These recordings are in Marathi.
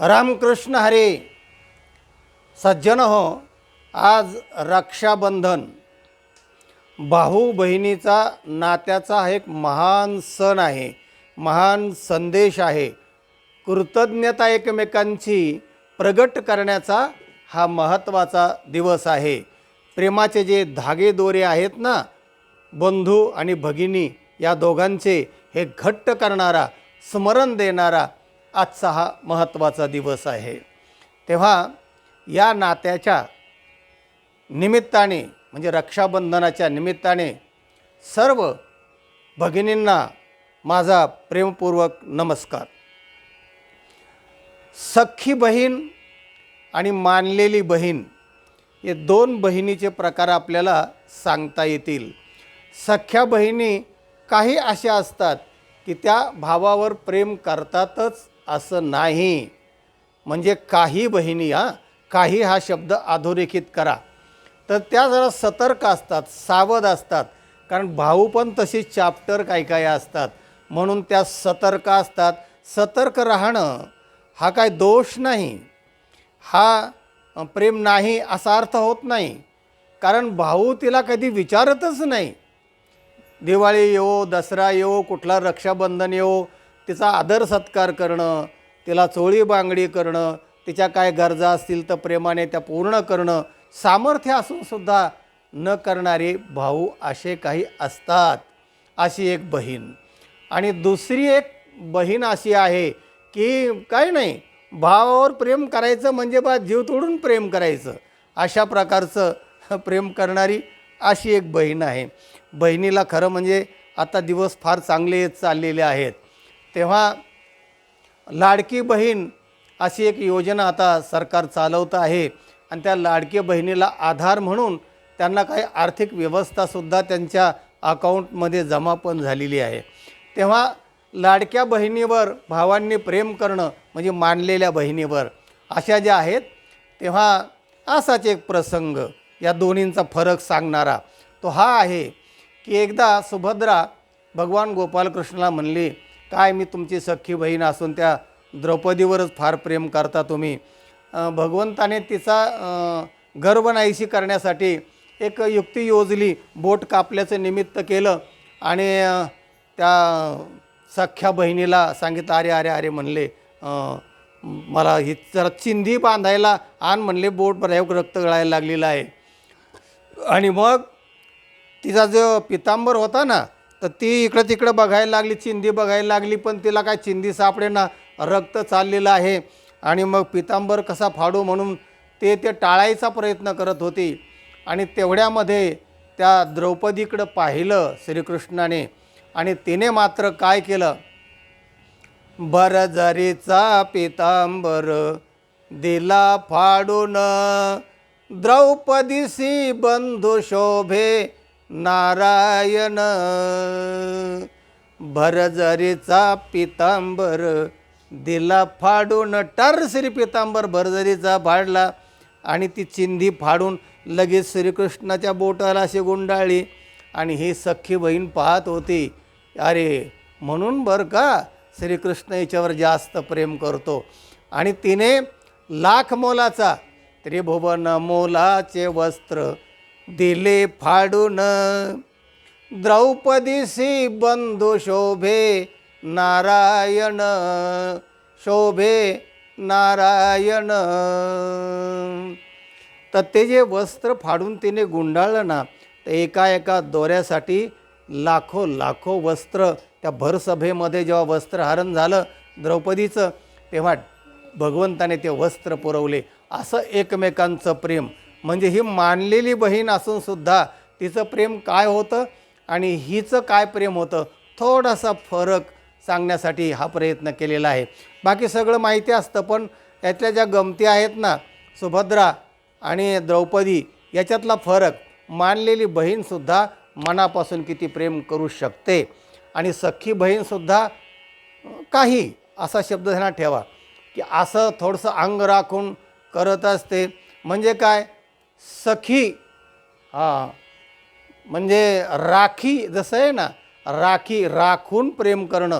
रामकृष्ण हरे सज्जन हो आज रक्षाबंधन. भाऊ बहिणीचा नात्याचा हा एक महान सण आहे महान संदेश आहे. कृतज्ञता एकमेकांची प्रगट करण्याचा हा महत्त्वाचा दिवस आहे. प्रेमाचे जे धागे दोरे आहेत ना बंधू आणि भगिनी या दोघांचे हे घट्ट करणारा स्मरण देणारा आजचा हा महत्त्वाचा दिवस आहे. तेव्हा या नात्याच्या निमित्ताने म्हणजे रक्षाबंधनाच्या निमित्ताने सर्व भगिनींना माझा प्रेमपूर्वक नमस्कार. सख्खी बहीण आणि मानलेली बहीण हे दोन बहिणीचे प्रकार आपल्याला सांगता येतील. सख्ख्या बहिणी काही अशा असतात की त्या भावावर प्रेम करतातच असं नाही. म्हणजे काही बहिणी हा काही हा शब्द अधोरेखित करा. तर त्या जरा सतर्क असतात सावध असतात. कारण भाऊ पण तशी चाप्टर काही काही असतात. म्हणून त्या सतर्क असतात. सतर्क राहणं हा काय दोष नाही. हा प्रेम नाही असा अर्थ होत नाही. कारण भाऊ तिला कधी विचारतच नाही. दिवाळी येवो दसरा येवो कुठला रक्षाबंधन येवो तिचा आदर सत्कार करणं तिला चोळी बांगडी करणं तिच्या काय गरजा असतील तर प्रेमाने त्या पूर्ण करणं सामर्थ्य असूनसुद्धा न करणारे भाऊ असे काही असतात अशी एक बहीण. आणि दुसरी एक बहीण अशी आहे की काही नाही भावावर प्रेम करायचं म्हणजे बा जीव तोडून प्रेम करायचं. अशा प्रकारचं प्रेम करणारी अशी एक बहीण आहे. बहिणीला खरं म्हणजे आता दिवस फार चांगले येत चाललेले आहेत. तेव्हा लाडकी बहीण अशी एक योजना आता सरकार चालवत आहे. आणि त्या लाडकी बहिणीला आधार म्हणून त्यांना काही आर्थिक व्यवस्थासुद्धा त्यांच्या अकाउंटमध्ये जमा पण झालेली आहे. तेव्हा लाडक्या बहिणीवर भावांनी प्रेम करणं म्हणजे मानलेल्या बहिणीवर अशा ज्या आहेत तेव्हा असाच एक प्रसंग या दोन्हींचा फरक सांगणारा तो हा आहे की एकदा सुभद्रा भगवान गोपालकृष्णाला म्हणली काय मी तुमची सख्खी बहीण असून त्या द्रौपदीवरच फार प्रेम करता तुम्ही. भगवंताने तिचा गर्व नाहीशी करण्यासाठी एक युक्ती योजली बोट कापल्याचं निमित्त केलं आणि त्या सख्ख्या बहिणीला सांगितलं अरे अरे अरे म्हणले मला ही जरा चिंधी बांधायला आण म्हणले बोट बऱ्याक रक्त गळायला लागलेलं आहे. आणि मग तिचा जो पितांबर होता ना तर ती इकडं तिकडं बघायला लागली चिंधी बघायला लागली पण तिला काय चिंधी सापडे ना रक्त चाललेलं आहे. आणि मग पितांबर कसा फाडू म्हणून ते ते टाळायचा प्रयत्न करत होती. आणि तेवढ्यामध्ये त्या द्रौपदीकडं पाहिलं श्रीकृष्णाने. आणि तिने मात्र काय केलं? बरजरीचा पितांबर दिला फाडून द्रौपदीसी बंधू शोभे नारायण. भरजरीचा पितांबर दिला फाडून टर श्री पितांबर भरजरीचा फाडला आणि ती चिंधी फाडून लगेच श्रीकृष्णाच्या बोटाला अशी गुंडाळली आणि ही सख्खी बहीण पाहत होती अरे म्हणून बरं का श्रीकृष्ण याच्यावर जास्त प्रेम करतो? आणि तिने लाख मोलाचा त्रिभुवन मोलाचे वस्त्र दिले फाडून. द्रौपदीसी बंधू शोभे नारायण. शोभे नारायण. तर ते जे वस्त्र फाडून तिने गुंडाळलं ना तर एका एका दोऱ्यासाठी लाखो लाखो वस्त्र त्या भरसभेमध्ये जेव्हा वस्त्रहरण झालं द्रौपदीचं तेव्हा भगवंताने ते वस्त्र पुरवले. असं एकमेकांचं प्रेम. म्हणजे ही मानलेली बहीण असूनसुद्धा तिचं प्रेम काय होतं आणि हिचं काय प्रेम होतं थोडासा फरक सांगण्यासाठी हा प्रयत्न केलेला आहे. बाकी सगळं माहिती असतं पण यातल्या ज्या गमती आहेत ना सुभद्रा आणि द्रौपदी याच्यातला फरक मानलेली बहीणसुद्धा मनापासून किती प्रेम करू शकते. आणि सख्खी बहीणसुद्धा काही असा शब्द त्यांना ठेवा की असं थोडंसं अंग राखून करत असते. म्हणजे काय? सखी. हां. म्हणजे राखी जसं आहे ना राखी राखून प्रेम करणं.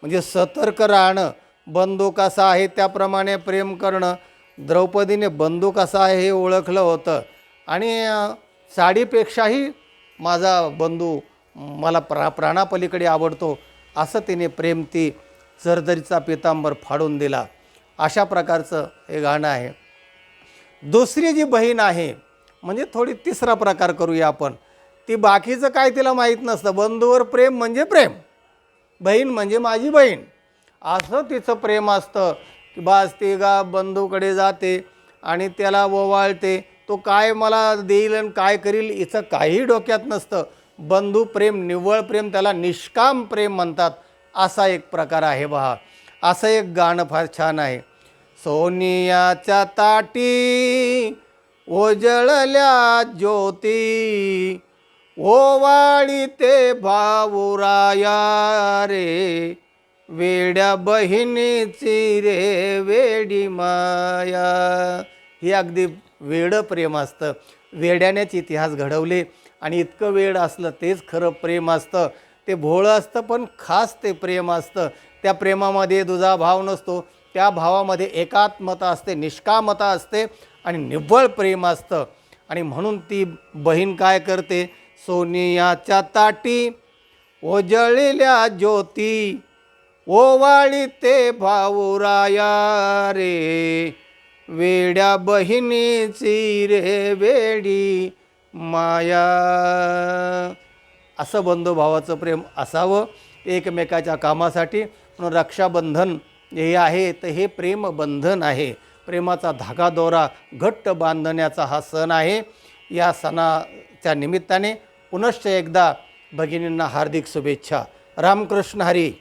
म्हणजे सतर्क राहणं. बंदूक असा आहे त्याप्रमाणे प्रेम करणं. द्रौपदीने बंदूक असा आहे हे ओळखलं होतं. आणि साडीपेक्षाही माझा बंधू मला प्रा प्राणापलीकडे आवडतो. असं तिने प्रेम ती जरदरीचा पितांबर फाडून दिला. अशा प्रकारचं हे गाणं आहे. दुसरी जी बहीण आहे म्हणजे थोडी तिसरा प्रकार करूया आपण. ती बाकीचं काय तिला माहीत नसतं. बंधूवर प्रेम म्हणजे प्रेम. बहीण म्हणजे माझी बहीण. असं तिचं प्रेम असतं की बास ती गा बंधूकडे जाते आणि त्याला ओवाळते तो काय मला देईल आणि काय करील हिचं काही डोक्यात नसतं. बंधू प्रेम निव्वळ प्रेम त्याला निष्काम प्रेम म्हणतात. असा एक प्रकार आहे बहा असं एक गाणं फार छान आहे. सोनियाच्या ताटी ओजळल्या ज्योती. ओवाळी ते भाऊराया रे वेड्या बहिणीची रे वेडी माया. हे अगदी वेडं प्रेम असतं. वेड्यानेच इतिहास घडवले आणि इतकं वेड असलं तेच खरं प्रेम असतं. ते भोळं असतं पण खास ते प्रेम असतं. त्या प्रेमामध्ये दुजा भाव नसतो. त्या भावामध्ये एकात्मता असते निष्कामता असते आणि निव्वळ प्रेम असतं. आणि म्हणून ती बहीण काय करते? सोनियाच्या ताटी ओजळलेल्या ज्योती ओवाळी ते भाऊराया रे. वेड्या बहिणीची रे वेडी माया. असं बंधुभावाचं प्रेम असावं एकमेकाच्या कामासाठी. म्हणून रक्षाबंधन हे आहे तर हे प्रेमबंधन आहे. प्रेमाचा धागा दोरा घट्ट बांधण्याचा हा सण आहे. या सणाच्या निमित्ताने पुनश्च एकदा भगिनींना हार्दिक शुभेच्छा. रामकृष्ण हरी.